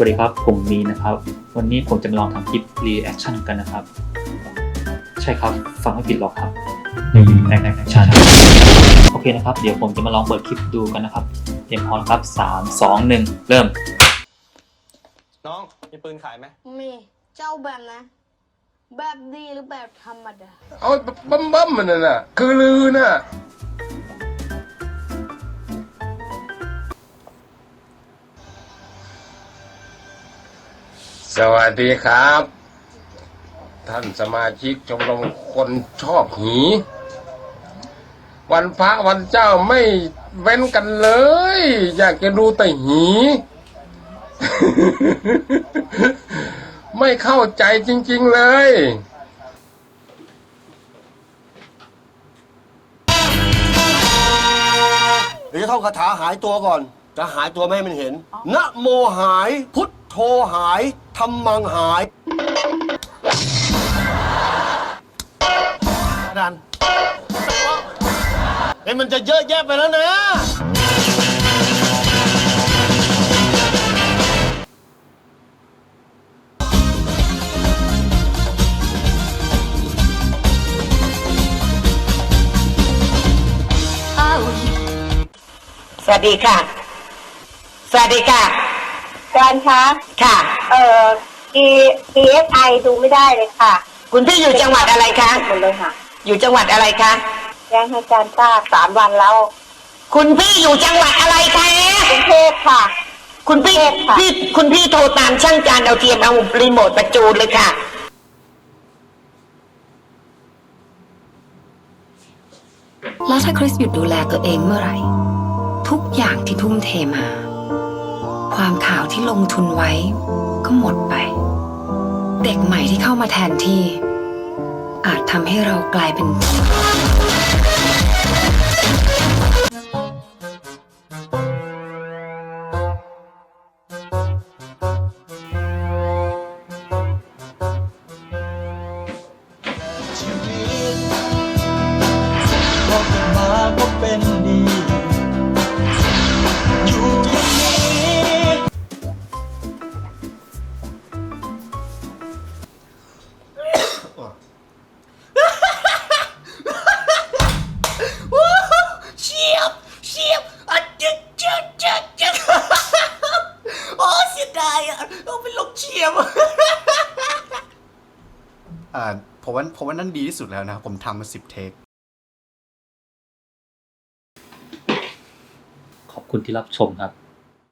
วัสดีครับ ผมมีนะครับ วันนี้ผมจะมาลองทำคลิป reaction กันนะครับ ใช่ครับ ฟังไม่ผิดหรอกครับ reaction โอเคนะครับ เดี๋ยวผมจะมาลองเปิดคลิปดูกันนะครับเตรียมพร้อมครับสามสองหนึ่งเริ่ม น้องมีปืนขายไหมมีเจ้าแบบนะ แบบดีหรือแบบธรรมดา เอาบัมบัมมันน่ะนะคือลือน่ะ สวัสดีครับ ท่านสมาชิกชมรมคนชอบหี วันพระวันเจ้าไม่เว้นกันเลย อยากจะดูแต่หี ไม่เข้าใจจริง ๆเลยเดี๋ยวจะท่องคาถาหายตัวก่อน จะหายตัวไม่ให้มันเห็นนะโมหายพุท โธหายธรรมังหายดันเฮ้ยมันจะเยอะแยะไปแล้วนะ สวัสดีค่ะ สวัสดีค่ะ การคะ ค่ะ เอ่อ P PSI ดูไม่ได้เลยค่ะคุณพี่อยู่จังหวัดอะไรคะ หมดเลยค่ะ อยู่จังหวัดอะไรคะ แจ้งให้การทราบสามวันแล้วคุณพี่อยู่จังหวัดอะไรคะ กรุงเทพค่ะ คุณพี่ค่ะพี่คุณพี่โทรตามช่างจานเอาเทียนเอารีโมทประจูนเลยค่ะ แล้วถ้าคริสหยุดดูแลตัวเองเมื่อไหร่ ทุกอย่างที่ทุ่มเทมา ความขาวที่ลงทุนไว้ ก็หมดไป เด็กใหม่ที่เข้ามาแทนที่ อาจทำให้เรากลายเป็นชีวิตบอกมาว่าเป็น อ่าผมว่าผมว่านั่นดีที่สุดแล้วนะครับผมทำมาสิบเทค ขอบคุณที่รับชมครับ